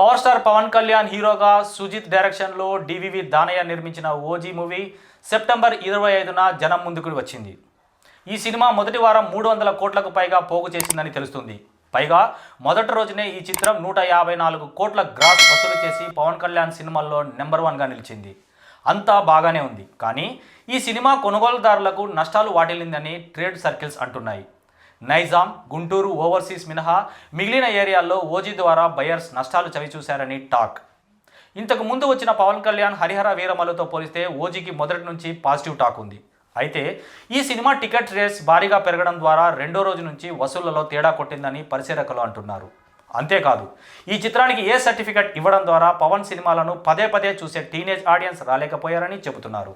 Power star Pawan Kalyan హీరోగా సుజిత్ డైరెక్షన్లో DVV Danayya నిర్మించిన ఓజీ మూవీ సెప్టెంబర్ ఇరవై ఐదున జనం ముందుకు వచ్చింది. ఈ సినిమా మొదటి వారం మూడు వందల కోట్లకు పైగా పోగు చేసిందని తెలుస్తుంది. పైగా మొదటి రోజునే ఈ చిత్రం నూట యాభై నాలుగు కోట్ల గ్రాస్ వసూలు చేసి పవన్ కళ్యాణ్ సినిమాల్లో నెంబర్ వన్గా నిలిచింది. అంతా బాగానే ఉంది. కానీ ఈ సినిమా కొనుగోలుదారులకు నష్టాలు వాటిల్లిందని ట్రేడ్ సర్కిల్స్ అంటున్నాయి. నైజాం గుంటూరు ఓవర్సీస్ మినహా మిగిలిన ఏరియాల్లో ఓజీ ద్వారా బయర్స్ నష్టాలు చవిచూశారని టాక్. ఇంతకు ముందు వచ్చిన పవన్ కళ్యాణ్ హరిహర వీరమలతో పోలిస్తే ఓజీకి మొదటి నుంచి పాజిటివ్ టాక్ ఉంది. అయితే ఈ సినిమా టికెట్ రేట్స్ భారీగా పెరగడం ద్వారా రెండో రోజు నుంచి వసూళ్ళలో తేడా కొట్టిందని పరిశీలకులు అంటున్నారు. అంతేకాదు ఈ చిత్రానికి ఏ సర్టిఫికెట్ ఇవ్వడం ద్వారా పవన్ సినిమాలను పదే పదే చూసే టీనేజ్ ఆడియన్స్ రాలేకపోయారని చెబుతున్నారు.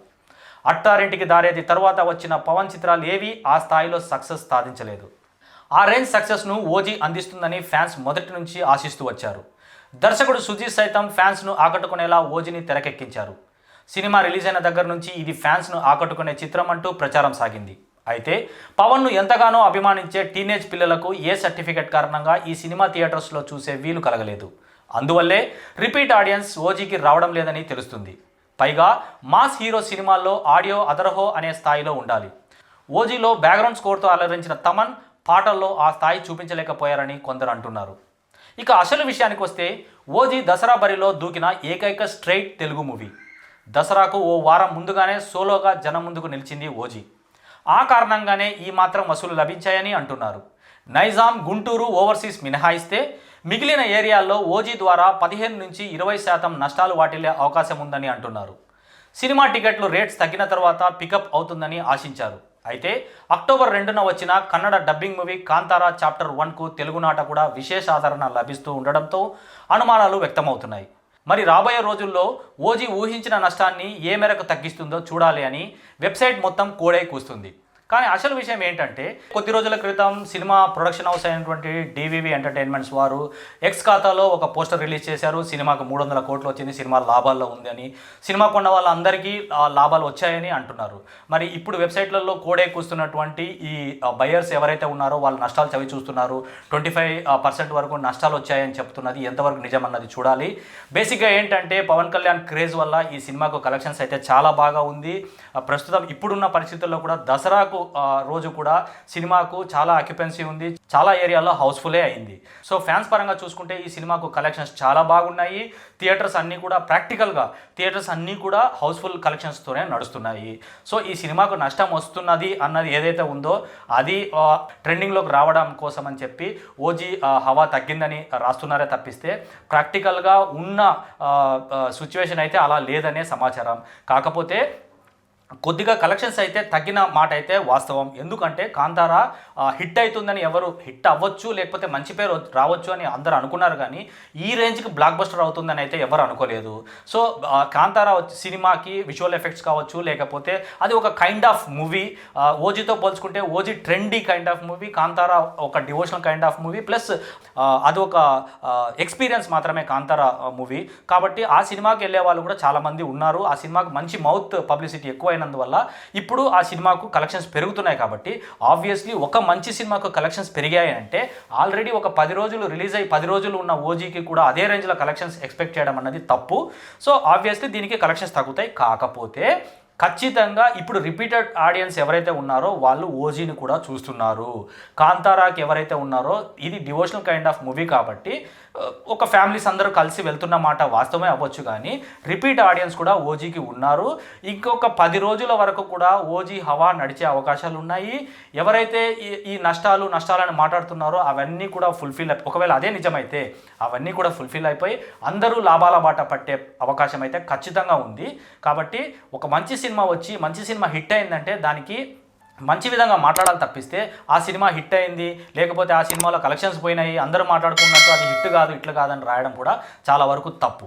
అట్టారింటికి దారేది తర్వాత వచ్చిన పవన్ చిత్రాలు ఏవి ఆ స్థాయిలో సక్సెస్ సాధించలేదు. ఆ రేంజ్ సక్సెస్ను ఓజీ అందిస్తుందని ఫ్యాన్స్ మొదటి నుంచి ఆశిస్తూ వచ్చారు. దర్శకుడు సుజీత్ సైతం ఫ్యాన్స్ను ఆకట్టుకునేలా ఓజీని తెరకెక్కించారు. సినిమా రిలీజ్ అయిన దగ్గర నుంచి ఇది ఫ్యాన్స్ను ఆకట్టుకునే చిత్రం అంటూ ప్రచారం సాగింది. అయితే పవన్ను ఎంతగానో అభిమానించే టీనేజ్ పిల్లలకు ఏ సర్టిఫికెట్ కారణంగా ఈ సినిమా థియేటర్స్లో చూసే వీలు కలగలేదు. అందువల్లే రిపీట్ ఆడియన్స్ ఓజీకి రావడం లేదని తెలుస్తుంది. పైగా మాస్ హీరో సినిమాల్లో ఆడియో అదరహో అనే స్థాయిలో ఉండాలి. ఓజీలో బ్యాక్గ్రౌండ్ స్కోర్తో అలరించిన తమన్ పాటల్లో ఆ స్థాయి చూపించలేకపోయారని కొందరు అంటున్నారు. ఇక అసలు విషయానికి వస్తే ఓజీ దసరా బరిలో దూకిన ఏకైక స్ట్రైట్ తెలుగు మూవీ. దసరాకు ఓ వారం ముందుగానే సోలోగా జనం ముందుకు నిలిచింది ఓజీ. ఆ కారణంగానే ఈ మాత్రం వసూలు లభించాయని అంటున్నారు. నైజాం గుంటూరు ఓవర్సీస్ మినహాయిస్తే మిగిలిన ఏరియాల్లో ఓజీ ద్వారా పదిహేను నుంచి ఇరవై శాతం నష్టాలు వాటిల్లే అవకాశం ఉందని అంటున్నారు. సినిమా టికెట్లు రేట్స్ తగ్గిన తర్వాత పికప్ అవుతుందని ఆశించారు. అయితే అక్టోబర్ రెండున వచ్చిన Kannada dubbing movie Kantara chapter వన్కు తెలుగునాట కూడా విశేష ఆదరణ లభిస్తూ ఉండడంతో అనుమానాలు వ్యక్తమవుతున్నాయి. మరి రాబోయే రోజుల్లో ఓజీ ఊహించిన నష్టాన్ని ఏ మేరకు తగ్గిస్తుందో చూడాలి అని వెబ్సైట్ మొత్తం కోడై కూస్తుంది. కానీ అసలు విషయం ఏంటంటే కొద్ది రోజుల క్రితం సినిమా ప్రొడక్షన్ హౌస్ అయినటువంటి డివివి ఎంటర్టైన్మెంట్స్ వారు ఎక్స్ ఖాతాలో ఒక పోస్టర్ రిలీజ్ చేశారు. సినిమాకు మూడు వందల కోట్లు వచ్చింది. సినిమా లాభాల్లో ఉందని సినిమా కొన్న వాళ్ళందరికీ ఆ లాభాలు వచ్చాయని అంటున్నారు. మరి ఇప్పుడు వెబ్సైట్లలో కోడే కూస్తున్నటువంటి ఈ బయర్స్ ఎవరైతే ఉన్నారో వాళ్ళు నష్టాలు చవి చూస్తున్నారు. ట్వంటీ ఫైవ్ పర్సెంట్ వరకు నష్టాలు వచ్చాయని చెప్తున్నది. ఎంతవరకు నిజం అన్నది చూడాలి. బేసిక్గా ఏంటంటే పవన్ కళ్యాణ్ క్రేజ్ వల్ల ఈ సినిమాకు కలెక్షన్స్ అయితే చాలా బాగా ఉంది. ప్రస్తుతం ఇప్పుడున్న పరిస్థితుల్లో కూడా దసరాకు రోజు కూడా సినిమాకు చాలా అక్యుపెన్సీ ఉంది చాలా ఏరియాలో హౌస్ఫుల్లే అయింది. సో ఫ్యాన్స్ పరంగా చూసుకుంటే ఈ సినిమాకు కలెక్షన్స్ చాలా బాగున్నాయి. థియేటర్స్ అన్నీ కూడా ప్రాక్టికల్గా థియేటర్స్ అన్నీ కూడా హౌస్ఫుల్ కలెక్షన్స్తోనే నడుస్తున్నాయి. సో ఈ సినిమాకు నష్టం వస్తున్నది అన్నది ఏదైతే ఉందో అది ట్రెండింగ్లోకి రావడం కోసం అని చెప్పి ఓజీ హవా తగ్గిందని రాస్తున్నారే తప్పిస్తే ప్రాక్టికల్గా ఉన్న సిచ్యువేషన్ అయితే అలా లేదనే సమాచారం. కాకపోతే కొద్దిగా కలెక్షన్స్ అయితే తగ్గిన మాట అయితే వాస్తవం. ఎందుకంటే కాంతారా హిట్ అవుతుందని ఎవరు హిట్ అవ్వచ్చు లేకపోతే మంచి పేరు రావచ్చు అని అందరు అనుకున్నారు కానీ ఈ రేంజ్కి బ్లాక్ బస్టర్ అవుతుందని అయితే ఎవరు అనుకోలేదు. సో కాంతారా సినిమాకి విజువల్ ఎఫెక్ట్స్ కావచ్చు లేకపోతే అది ఒక కైండ్ ఆఫ్ మూవీ ఓజీతో పోల్చుకుంటే OG trendy kind of movie Kantara ఒక devotional kind of movie plus అది ఒక ఎక్స్పీరియన్స్ మాత్రమే కాంతారా మూవీ కాబట్టి ఆ సినిమాకి వెళ్ళే వాళ్ళు కూడా చాలామంది ఉన్నారు. ఆ సినిమాకి మంచి మౌత్ పబ్లిసిటీ ఎక్కువైనందువల్ల ఇప్పుడు ఆ సినిమాకు కలెక్షన్స్ పెరుగుతున్నాయి కాబట్టి ఆబ్వియస్లీ ఒక మంచి సినిమాకు కలెక్షన్స్ పెరిగాయి అంటే ఆల్రెడీ ఒక పది రోజులు రిలీజ్ అయ్యి పది రోజులు ఉన్న ఓజీకి కూడా అదే రేంజ్లో కలెక్షన్స్ ఎక్స్పెక్ట్ చేయడం అన్నది తప్పు. సో ఆబ్వియస్లీ దీనికి కలెక్షన్స్ తగ్గుతాయి. కాకపోతే ఖచ్చితంగా ఇప్పుడు రిపీటెడ్ ఆడియన్స్ ఎవరైతే ఉన్నారో వాళ్ళు ఓజీని కూడా చూస్తున్నారు. కాంతారాకి ఎవరైతే ఉన్నారో ఇది డివోషనల్ కైండ్ ఆఫ్ మూవీ కాబట్టి ఒక ఫ్యామిలీస్ అందరూ కలిసి వెళ్తున్న మాట వాస్తవమే అవ్వచ్చు కానీ రిపీట్ ఆడియన్స్ కూడా ఓజీకి ఉన్నారు. ఇంకొక పది రోజుల వరకు కూడా ఓజీ హవా నడిచే అవకాశాలు ఉన్నాయి. ఎవరైతే ఈ ఈ నష్టాలు నష్టాలని మాట్లాడుతున్నారో అవన్నీ కూడా ఫుల్ఫిల్ ఒకవేళ అదే నిజమైతే అవన్నీ కూడా ఫుల్ఫిల్ అయిపోయి అందరూ లాభాల బాట పట్టే అవకాశం అయితే ఖచ్చితంగా ఉంది. కాబట్టి ఒక మంచి సినిమా వచ్చి మంచి సినిమా హిట్ అయిందంటే దానికి మంచి విధంగా మాట్లాడాలి తప్పిస్తే ఆ సినిమా హిట్ అయింది లేకపోతే ఆ సినిమాలో కలెక్షన్స్ పోయినాయి అందరూ మాట్లాడుకున్నట్టు అది హిట్ కాదు ఇట్లా కాదని రాయడం కూడా చాలా వరకు తప్పు.